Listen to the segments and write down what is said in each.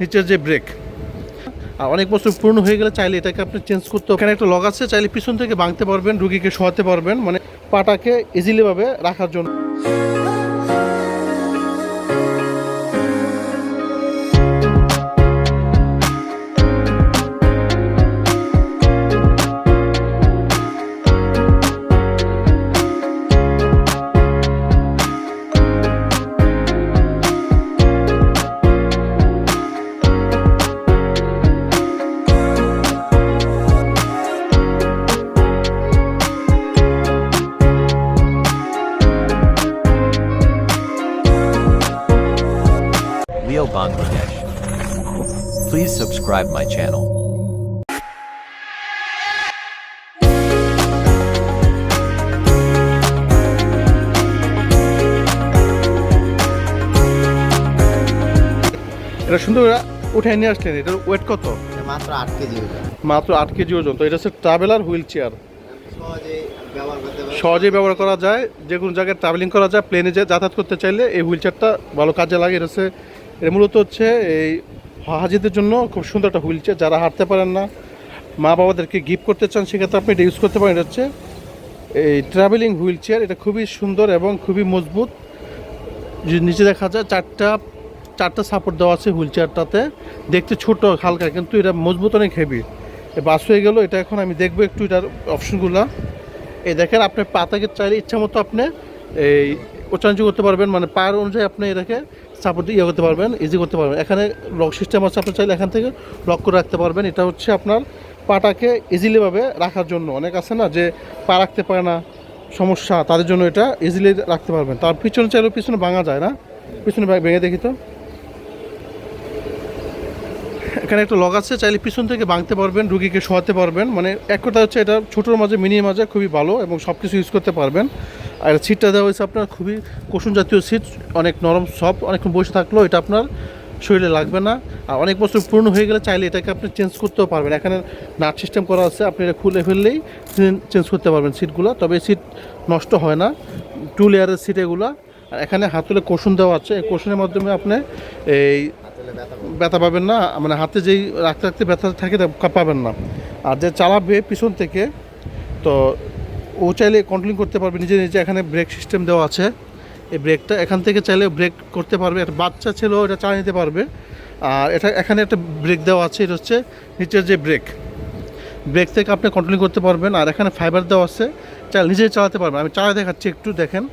নিচের যে ব্রেক আর অনেক বছর পূর্ণ হয়ে গেলে চাইলে এটাকে আপনি চেঞ্জ করতে এখানে একটা লগ আছে, চাইলে পিছন থেকে ভাঙতে পারবেন, রুগীকে শোয়াতে পারবেন মানে পাটাকে ইজিলিভাবে রাখার জন্য। Leo Bangladesh. Please subscribe my channel. এটা সুন্দর উঠে নিয়ে আসলেন এটার ওয়েট কত? মাত্র আট কেজি ওজন। মাত্র আট কেজি ওজন। তো এটা হচ্ছে ট্রাভেলার হুইল চেয়ার সহজে সহজেই ব্যবহার করা যায়। যে কোনো জায়গায় ট্রাভেলিং করা যায় প্লেনে যে যাতায়াত করতে চাইলে এই হুইল চেয়ারটা ভালো কাজে লাগে। এটা হচ্ছে এটা মূলত হচ্ছে এই হাজিদের জন্য খুব সুন্দর একটা হুইল চেয়ার। যারা হাঁটতে পারেন না মা বাবাদেরকে গিফট করতে চান, সেক্ষেত্রে আপনি এটা ইউজ করতে পারেন। এটা হচ্ছে এই ট্রাভেলিং হুইল চেয়ার। এটা খুবই সুন্দর এবং খুবই মজবুত। নিচে দেখা যায়, চারটা চারটা সাপোর্ট দেওয়া আছে হুইল চেয়ারটাতে। দেখতে ছোট, হালকা, কিন্তু এটা মজবুত, অনেক হেভি বাস হয়ে গেল। এটা এখন আমি দেখব একটু, এটার অপশনগুলো এই দেখেন আপনি পাতাকে চাইলে ইচ্ছা মতো আপনি এই উচ্চারণ করতে পারবেন মানে পায়ের অনুযায়ী আপনি এটাকে সাপোর্ট ইয়ে করতে পারবেন ইজি করতে পারবেন। এখানে লক সিস্টেম আছে, আপনি চাইলে এখান থেকে লক করে রাখতে পারবেন। এটা হচ্ছে আপনার পাটাকে ইজিলিভাবে রাখার জন্য। অনেক আছে না যে পা রাখতে পারে না, সমস্যা, তাদের জন্য এটা ইজিলি রাখতে পারবেন। তার পিছনে চাইলেও পিছনে ভাঙা যায় না। পিছনে ভেঙে দেখি তো। এখানে একটা লগ আছে, চাইলে পিছন থেকে ভাঙতে পারবেন, রুগীকে শোয়াতে পারবেন। মানে এক কথা হচ্ছে এটা ছোটোর মাঝে মিনি মাঝে খুবই ভালো এবং সব কিছু ইউজ করতে পারবেন। আর সিটটা দেওয়া হয়েছে আপনার খুবই কুসুম জাতীয় সিট অনেক নরম সফট অনেকক্ষণ বসে থাকলেও এটা আপনার শরীরে লাগবে না। আর অনেক বছর পুরনো হয়ে গেলে চাইলে এটাকে আপনি চেঞ্জ করতেও পারবেন। এখানে নাট সিস্টেম করা আছে, আপনি এটা খুলে ফেললেই চেঞ্জ করতে পারবেন সিটগুলো তবে সিট নষ্ট হয় না টু লেয়ারের সিট এগুলো। আর এখানে হাতুলে কোষণ দেওয়া আছে, এই কোষণের মাধ্যমে আপনি এই ব্যথা পাবেন না মানে হাতে যেই রাখতে রাখতে ব্যথা থাকে পাবেন না। আর যে চালাবে পিছন থেকে, তো ও চাইলে কন্ট্রোলিং করতে পারবে, নিজে নিজে এখানে ব্রেক সিস্টেম দেওয়া আছে। এই ব্রেকটা এখান থেকে চাইলে ব্রেক করতে পারবে। একটা বাচ্চা ছেলেও এটা চালিয়ে নিতে পারবে। আর এটা এখানে একটা ব্রেক দেওয়া আছে, এটা হচ্ছে নিচের যে ব্রেক ব্রেক থেকে আপনি কন্ট্রোলিং করতে পারবেন। আর এখানে ফাইবার দেওয়া আছে চাল নিজেই চালাতে পারবেন। আমি চালা দেখাচ্ছি, একটু দেখেন।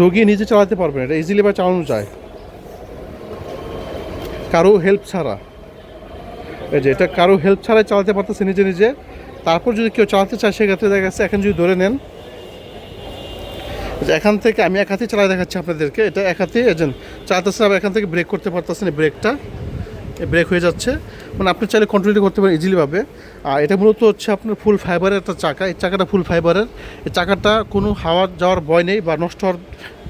রোগী নিজে চালাতে পারবেন এটা ইজিলি বা চালানো যায়। কারও হেল্প ছাড়া। এই যে, এটা কারও হেল্প ছাড়াই চালাতে পারতেছে নিজে নিজে। তারপর যদি কেউ চালাতে চায়, সেক্ষেত্রে দেখা যাচ্ছে এখন যদি ধরে নেন এখান থেকে আমি এক হাতে চালাই দেখাচ্ছি আপনাদেরকে। এটা এক হাতে এজেন্ট চালাতেছে আবার এখান থেকে ব্রেক করতে পারতেছেন ব্রেকটা ব্রেক হয়ে যাচ্ছে। মানে আপনি চাইলে কন্ট্রোল করতে পারেন ইজিলিভাবে আর এটা মূলত হচ্ছে আপনার ফুল ফাইবারের একটা চাকা। এই চাকাটা ফুল ফাইবারের এই চাকাটা কোনো হাওয়া যাওয়ার ভয় নেই বা নষ্ট হওয়ার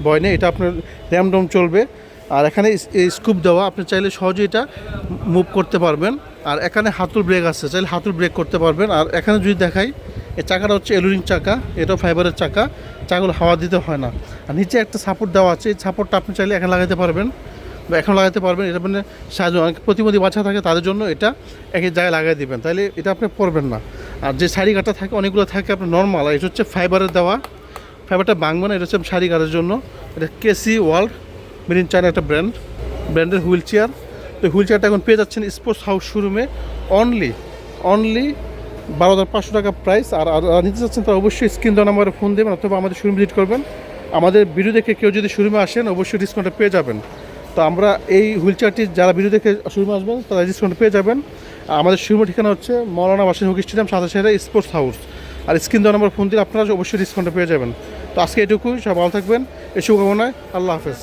ভয় নেই। এটা আপনার র্যামডম চলবে। আর এখানে স্কুপ দেওয়া, আপনি চাইলে সহজেই এটা মুভ করতে পারবেন। আর এখানে হাতুর ব্রেক আছে, চাইলে হাতুর ব্রেক করতে পারবেন। আর এখানে যদি দেখাই, এই চাকাটা হচ্ছে এলুরিং চাকা, এটাও ফাইবারের চাকা, চাকাগুলো হাওয়া দিতে হয় না। আর নিচে একটা সাপোর্ট দেওয়া আছে, এই সাপোর্টটা আপনি চাইলে এখানে লাগাতে পারবেন বা এখন লাগাতে পারবেন। এটা মানে সাহায্য, অনেক প্রতিবন্ধী বাচ্চা থাকে, তাদের জন্য এটা একই জায়গায় লাগাই দিবেন। তাহলে এটা আপনি পরবেন না। আর যে শাড়ি কাটা থাকে, অনেকগুলো থাকে আপনার নর্মাল আর এটা হচ্ছে ফাইবারের দেওয়া। ফাইবারটা ভাঙবে না, এটা হচ্ছে শাড়ি কাটার জন্য। এটা KC world made in China একটা ব্র্যান্ড ব্র্যান্ডের হুইল চেয়ার তো হুইল চেয়ারটা এখন পেয়ে যাচ্ছেন স্পোর্টস হাউস শোরুমে অনলি অনলি বারো হাজার পাঁচশো টাকা প্রাইস আর নিতে চাচ্ছেন তারা অবশ্যই স্ক্রিন দেওয়া নাম্বারে ফোন দেবেন অথবা আমাদের শোরুম ভিজিট করবেন। আমাদের ভিডিও দেখে কেউ যদি শোরুমে আসেন, অবশ্যই ডিসকাউন্টটা পেয়ে যাবেন। তো আমরা এই হুইল চেয়ারটি যারা ভিডিও দেখে শোরুমে আসবেন, তারা ডিসকাউন্ট পেয়ে যাবেন। আমাদের শোরুমের ঠিকানা হচ্ছে মৌলানা বাসিন হকি স্টেডিয়াম সাদা শহরে স্পোর্টস হাউস আর স্ক্রিন দেওয়া নাম্বার ফোন দিলে আপনারা অবশ্যই ডিসকাউন্টটা পেয়ে যাবেন। তো আজকে এটুকুই সব ভালো থাকবেন। এই শুভকামনায় আল্লাহ হাফেজ।